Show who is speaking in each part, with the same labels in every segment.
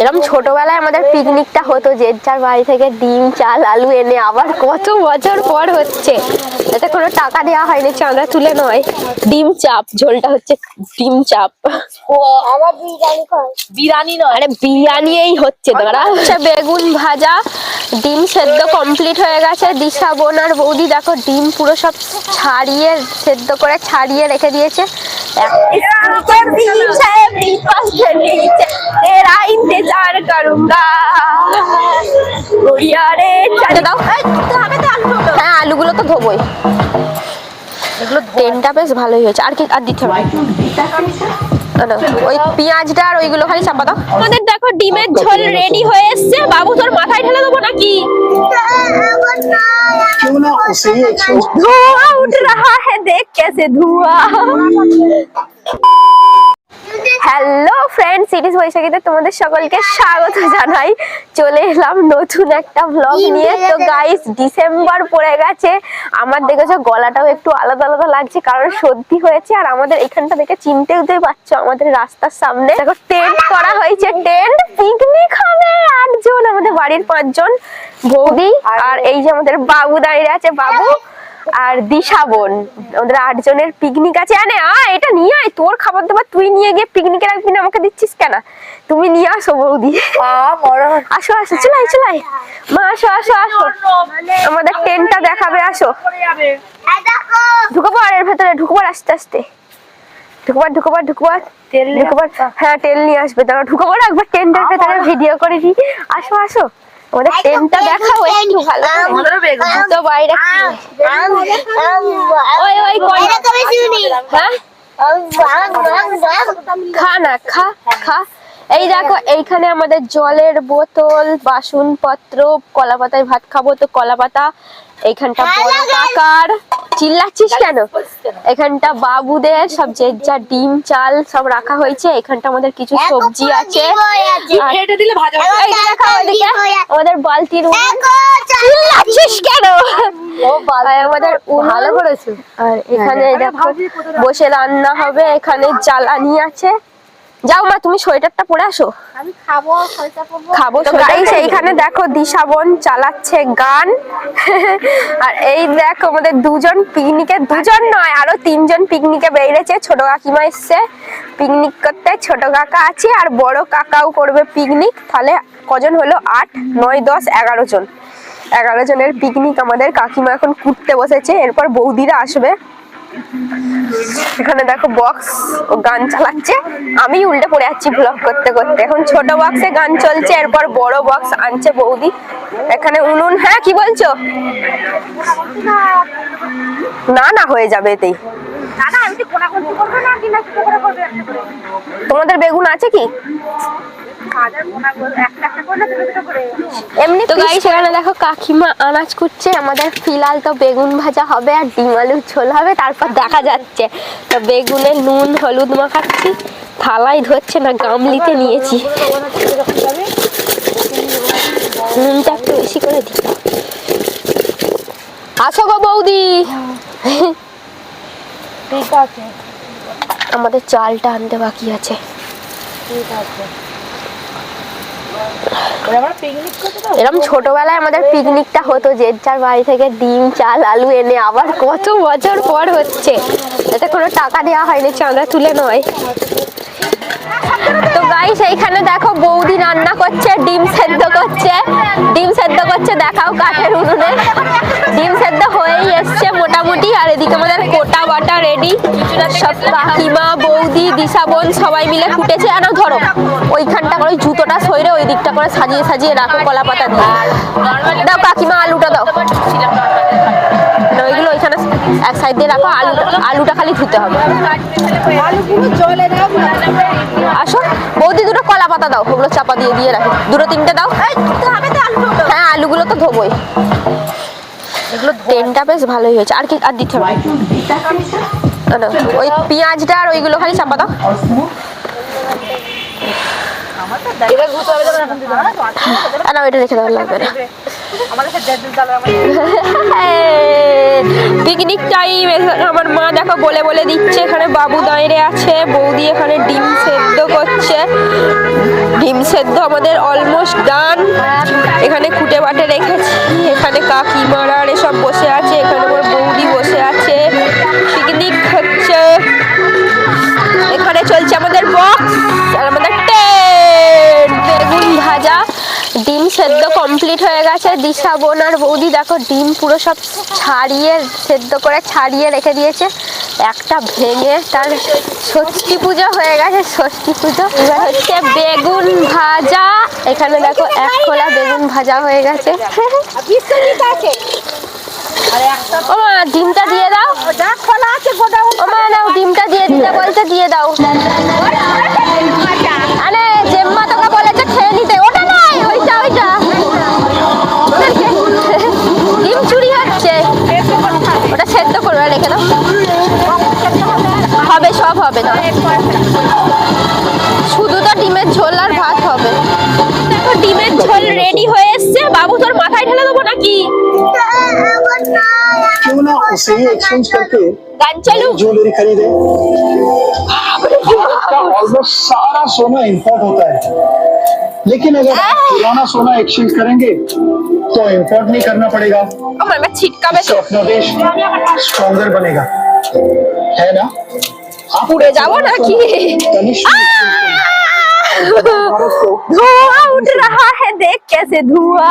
Speaker 1: এরকম ছোটবেলায় আমাদের পিকনিকটা হতো যে যার বাড়ি থেকে ডিম চাল আলু এনে আবার কত বছর পর হচ্ছে। এতে কোনো টাকা দেওয়া হয়নি চাঁদা তুলে নয়। ডিম চাপ ঝোলটা হচ্ছে ডিম চাপ।
Speaker 2: বিরিয়ানি
Speaker 3: নয়।
Speaker 1: আরে বিরিয়ানি এই হচ্ছে দাঁড়া। বেগুন ভাজা ডিম সেদ্ধ কমপ্লিট হয়ে গেছে। দিশা বোন আর বৌদি দেখো ডিম পুরো সব ছাড়িয়ে সেদ্ধ করে ছাড়িয়ে রেখে দিয়েছে। তেরা ইন্তজার করুঙ্গা রে দাও হ্যাঁ আলুগুলো তো ধোবই
Speaker 3: এগুলো
Speaker 1: ট্রেনটা বেশ ভালোই হয়েছে আর কি আর দিতে হবে না, না, ওই পেঁয়াজটা আর ওইগুলো খালি চাপা দাও আমাদের দেখো ডিমের ঝোল রেডি হয়ে এসছে বাবু তোর মাথায় ঢেলে দেবো নাকি
Speaker 4: क्यों ना उसे ही एक्सचेंज
Speaker 1: धुआं उठ হ্যালো ফ্রেন্ডস সিরিজ বৈশাখীতে তোমাদের সকলকে স্বাগত জানাই। চলে এলাম নতুন একটা ব্লগ নিয়ে। তো গাইস ডিসেম্বর পড়ে গেছে। আমার দেখেছ গলাটাও একটু আলাদা আলাদা লাগছে কারণ সর্দি হয়েছে। আর আমাদের এখানটা দেখে চিনতেও তো পারছ আমাদের রাস্তার সামনে। দেখো টেন্ট করা হয়েছে। টেন্ট পিকনিক হবে। আটজন আমাদের বাড়ির পাঁচজন বৌদি আর এই যে আমাদের বাবু দাঁড়িয়ে আছে। বাবু আর দিশা বোন ওদের আটজনের পিকনিক আছে। আনে আ এটা নিয়ে আয় তোর খাবার দাবার তুই নিয়ে গিয়ে পিকনিকে রাখবি না আমাকে দিচ্ছিস কেন? তুমি নিয়ে আসো বৌদি। আসো আসো চলাই চলাই মা আসো আসো আসো। আমাদের টেন্টটা দেখাবে আসো। ঢুকবো আর এর ভেতরে ঢুকবো আস্তে আস্তে। ঢুকবার ঢুকবার ঢুকবার
Speaker 3: তেল
Speaker 1: ঢুকবার হ্যাঁ তেল নিয়ে আসবে। দাঁড়া ঢুকবো না একবার টেন্টের ভেতরে ভিডিও করে দিই। আসো আসো। আমাদের টেন্টটা দেখাও একটু ভালো।
Speaker 3: আমাদেরও বেগুন
Speaker 1: তো বাইরে ওই ওই কই- হ্যাঁ? খা না খা খা। এই দেখো এইখানে আমাদের জলের বোতল বাসনপত্র কলা পাতায় ভাত খাব তো কলা পাতা এইখানটা বড় কাকার। চিল্লাচ্ছিস কেন? এখানটা বাবুদের সব যে যা ডিম চাল সব রাখা হয়েছে এখানটা আমাদের কিছু সবজি আছে। আমাদের বালতির। চিল্লাচ্ছিস কেন? আমাদের ভালো করেছে। আর এখানে দেখো বসে রান্না হবে এখানে জ্বালানি আছে। যাও মা তুমি সোয়েটারটা পরে আসো।
Speaker 2: আমি খাব
Speaker 1: খাব গাইস এইখানে দেখো দিশাবন চালাচ্ছে গান। আর এই দেখো আমাদের দুজন পিকনিকে দুজন নয় আরও তিনজন পিকনিকে বেরিয়েছে। ছোট কাকিমা এসছে পিকনিক করতে। ছোট কাকা আছে আর বড় কাকাও করবে পিকনিক। তাহলে কজন হলো? আট নয় দশ এগারো জন। এগারো জনের পিকনিক আমাদের কাকিমা এখন কুটতে বসেছে। এরপর বৌদিরা আসবে। এখানে দেখো বক্স ও গান চালাচ্ছে। আমি উল্টে পড়ে যাচ্ছি ব্লগ করতে করতে। এখন ছোট বক্সে গান চলছে, এরপর বড় বক্স আনছে বৌদি। এখানে উনুন হ্যাঁ কি বলছো? না না, হয়ে যাবে এতেই। তোমাদের বেগুন আছে কি? এমনি তো গাই সেখানে দেখো কাকিমা আনাজ কুটছে আমাদের ফিলাল তো বেগুন ভাজা হবে আর ডিম আলুর ঝোল হবে তারপর দেখা যাচ্ছে। তো বেগুনে নুন হলুদ মাখাচ্ছি থালায় ধরছে না গামলিতে নিয়েছি। নুনটা একটু বেশি করে দিই। আসো গো বৌদি।
Speaker 3: ঠিক আছে।
Speaker 1: আমাদের চালটা আনতে বাকি আছে।
Speaker 3: ঠিক আছে এবার আমরা পিকনিক করতে তো
Speaker 1: এরকম ছোটবেলায় আমাদের পিকনিকটা হতো যে যার বাড়ি থেকে ডিম চাল আলু এনে আবার কত বছর পর হচ্ছে। এতে কোনো টাকা দেওয়া হয়নি চাঁদা তুলে নয়। তো গাইস এইখানে দেখো বৌদি রান্না করছে, ডিম সেদ্ধ করছে। ডিম সেদ্ধ করছে, দেখাও কাঠের উনুনে। ডিম সেদ্ধ হয়েই এসছে মোটামুটি, আর এদিকে আমাদের কোটা বাটা রেডি সব কাকিমা, বৌদি, দিশা বোন সবাই মিলে ফুটেছে। আর ধরো, ওইখানটা করে জুতোটা সইরে ওই দিকটা করে সাজিয়ে সাজিয়ে রাখো কলা পাতা দিয়ে। দাও কাকিমা, আলুটা দাও। এক সাইড দিয়ে রাখো আলুটা আলুটা খালি ধুতে হবে। আসো, বৌদি দুটো কলা পাতা দাও, ওগুলো চাপা দিয়ে দিয়ে রাখো। দুটো তিনটে দাও। হ্যাঁ আলুগুলো তো ধোবই।
Speaker 3: এগুলো
Speaker 1: ট্রেনটা বেশ ভালোই হয়েছে। আর কি, আর দিতে হবে। ওই পেঁয়াজটা আর ওইগুলো খালি চাপা দাও।
Speaker 3: না
Speaker 1: ওইটা রেখে দেওয়ার লাগবে না পিকনিক টাইম আমার মা দেখো বলে বলে দিচ্ছে, এখানে বাবু দাঁড়িয়ে আছে, বৌদি এখানে ডিম সেদ্ধ করছে। ডিম সেদ্ধ আমাদের অলমোস্ট ডান এখানে খুঁটে বাটে রেখেছি, এখানে কাকিমারা এসব বসে আছে, এখানে সেদ্ধ কমপ্লিট হয়ে গেছে। দিশা, বোন আর বৌদি, দেখো ডিম পুরো সব ছাড়িয়ে, সেদ্ধ করে ছাড়িয়ে রেখে দিয়েছে। একটা ভেঙে তার ষষ্ঠী পুজো হয়ে গেছে, ষষ্ঠী পুজো। এবার হচ্ছে বেগুন ভাজা। এখানে দেখো এক খোলা বেগুন ভাজা হয়ে গেছে। ডিমটা দিয়ে দাও।
Speaker 3: খোলা আছে
Speaker 1: ডিমটা দিয়ে দিতে বলতে দিয়ে দাও।
Speaker 4: इससे ही एक्सचेंज करके ज्वेलरी खरीदे। ऑलमोस्ट सारा सोना इम्पोर्ट होता है। लेकिन अगर पुराना सोना एक्सचेंज करेंगे तो इम्पोर्ट नहीं करना पड़ेगा। अपना देश स्ट्रॉन्गर बनेगा। है ना? आप उड़े जाओ ना कि
Speaker 1: धुआँ उठ रहा है देख कैसे धुआँ।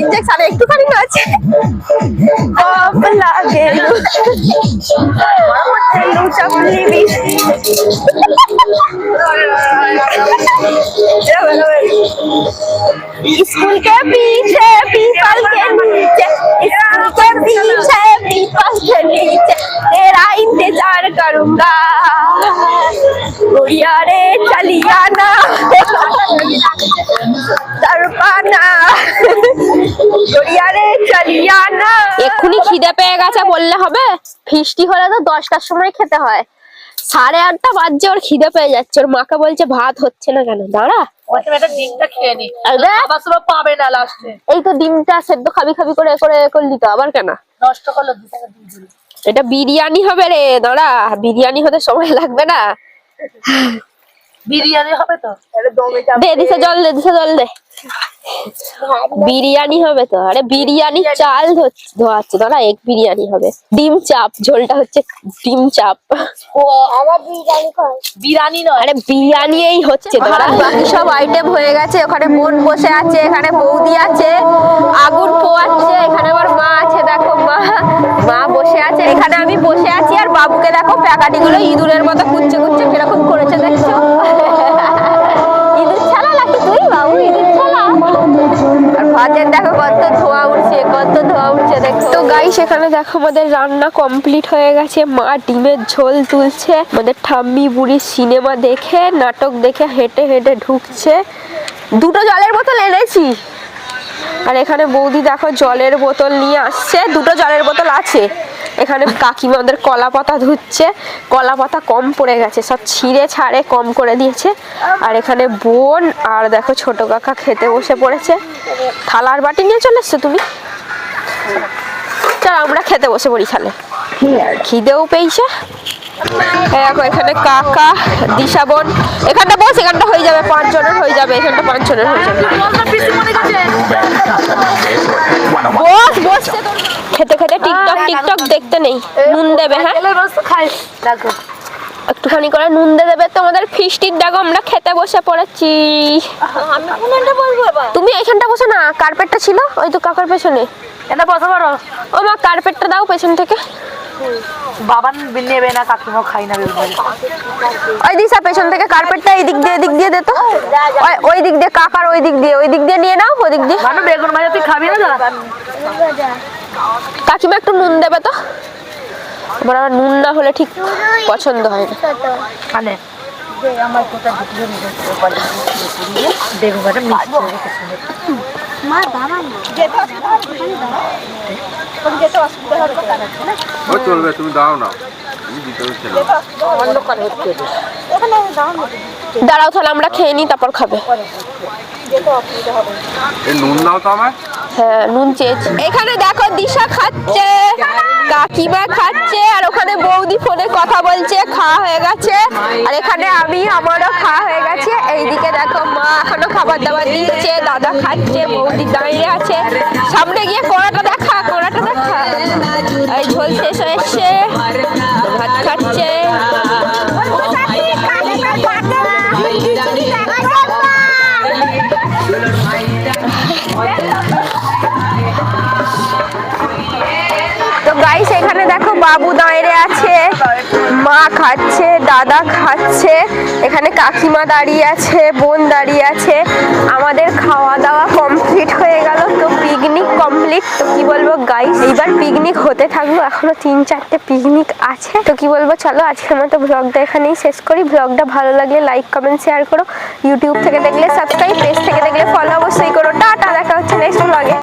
Speaker 1: ইঞ্জেকশন একটুখানি নাচে পপ লাগে লুচাপুলি বৃষ্টি स्कूल के पीछे पीपल के नीचे स्कूल के पीछे पीपल के नीचे तेरा इंतजार करूंगा गुड़िया रे चलिया ना এক্ষুনি খিদে পেয়ে গেছে বললে হবে? ফিস্টি হলে তো দশটার সময় খেতে হয়। সাড়ে আটটা বাজছে ওর খিদে পেয়ে যাচ্ছে। ওর মাকে বলছে ভাত হচ্ছে না কেন? দাঁড়া।
Speaker 3: ডিমটা খেয়ে নি।
Speaker 1: আরে,
Speaker 3: আবার পাবে না লাস্টে
Speaker 1: এই তো ডিমটা সেদ্ধ খাবি খাবি করে করে এ করলি তো আবার কেন?
Speaker 3: নষ্ট করল
Speaker 1: এটা বিরিয়ানি হবে রে দাঁড়া। বিরিয়ানি হতে সময় লাগবে না।
Speaker 3: বিরিয়ানি হবে তো?
Speaker 1: দে দিছে জল দে দিছে জল দে। বিরিয়ানি হবে তো। আরে বিরিয়ানি চাল ধো- ধোয়াচ্ছে। দাঁড়া এক বিরিয়ানি হবে। ডিম চাপ ঝোলটা হচ্ছে ডিম চাপ।
Speaker 2: বিরিয়ানি
Speaker 3: বিরিয়ানি নয়।
Speaker 1: আরে বিরিয়ানি এই হচ্ছে বাকি সব আইটেম হয়ে গেছে। ওখানে বোন বসে আছে এখানে বৌদি আছে আগুন পোয়াচ্ছে এখানে আমার মা আছে দেখো মা। মা বসে আছে এখানে আমি বসে আছি আর বাবুকে দেখো প্যাকাটি গুলো ইঁদুরের মতো কুচ্ছে কুচ্ছে কীরকম করেছে দেখছ? ভাতের দেখো কত ধোয়া উঠছে, কত ধোয়া উঠছে, দেখো। তো গাই সেখানে দেখো আমাদের রান্না কমপ্লিট হয়ে গেছে। মা ডিমের ঝোল তুলছে। আমাদের ঠাম্মি বুড়ি সিনেমা দেখে, নাটক দেখে হেঁটে হেঁটে ঢুকছে। দুটো জলের বোতল এনেছি। আর এখানে বৌদি দেখো জলের বোতল নিয়ে আসছে। দুটো জলের বোতল আছে। এখানে কাকিমা ওদের কলা পাতা ধুচ্ছে কলা পাতা কম পড়ে গেছে, সব ছিঁড়ে ছাড়ে কম করে দিয়েছে। আর এখানে বোন আর দেখো ছোট কাকা খেতে বসে পড়েছে। থালার বাটি নিয়ে চলে এসছো তুমি? চল আমরা খেতে বসে পড়ি তাহলে খিদেও পেয়েছে। দেখো এখানে কাকা, দিশা বোন, এখানটা বস, এখানটা হয়ে যাবে পাঁচ জনের হয়ে যাবে, এখানটা পাঁচ জনের হয়ে যাবে। টিকটক টিকটক দেখতে নেই। নুন দেবে হ্যাঁ?
Speaker 3: খাই। দেখো।
Speaker 1: একটুখানি করে নুন দিয়ে দেবে তোমাদের ফিস্টির ডাগো আমরা খেতে বসে পড়েছি।
Speaker 2: আমি কোনটা বলব এবার?
Speaker 1: তুমি এইখানটা বসে না কার্পেটটা ছিল ওই তো কাকার পেছনে।
Speaker 3: এটা বসে পারো
Speaker 1: ও মা কার্পেটটা দাও পেছন থেকে।
Speaker 3: বাবান নেবে না কাকিমাও খাই না
Speaker 1: ওই দিশা পেছন থেকে কার্পেটটা এই দিক দিয়ে এদিক দিয়ে দে তো। ওই- ওই দিক দিয়ে কাকার ওই দিক দিয়ে ওই দিক দিয়ে নিয়ে নাও ওই দিক দিয়ে।
Speaker 3: মানু বেগুন ভাজা তুই খাবি না দাদা?
Speaker 1: কাকিমা একটু নুন দেবে তো? আমার আবার নুন না হলে ঠিক পছন্দ হয় না।
Speaker 5: চলবে তুমি দাও না।
Speaker 1: দাঁড়াও তাহলে আমরা খেয়ে নিই তারপর খাবে।
Speaker 5: নুন দাও তো আমার
Speaker 1: হ্যাঁ নুন চেয়েছি। এখানে দেখো দিশা খাচ্ছে কাকিমা খাচ্ছে আর ওখানে বৌদি ফোনে কথা বলছে খাওয়া হয়ে গেছে। আর এখানে আমি আমারও খাওয়া হয়ে গেছে। এইদিকে দেখো মা এখনও খাবার দাবার দিচ্ছে দাদা খাচ্ছে বৌদি দাঁড়িয়ে আছে। সামনে গিয়ে কোড়াটা দেখা কোড়াটা দেখা। এই ঝোল শেষ হয়ে বাবু দাঁড়িয়ে আছে, মা খাচ্ছে, দাদা খাচ্ছে, এখানে কাকিমা দাঁড়িয়ে আছে, বোন দাঁড়িয়ে আছে। আমাদের খাওয়া দাওয়া কমপ্লিট হয়ে গেল, তো পিকনিক কমপ্লিট তো কি বলব গাইস এইবার পিকনিক হতে থাকল এখনও তিন চারটে পিকনিক আছে। তো কি বলব, চলো আজকের মতো ব্লগটা এখানেই শেষ করি। ব্লগটা ভালো লাগলে লাইক কমেন্ট শেয়ার করো। ইউটিউব থেকে দেখলে সাবস্ক্রাইব পেজ থেকে দেখলে ফলো অবশ্যই করো। টাটা, দেখা হচ্ছে নেক্সট ব্লগে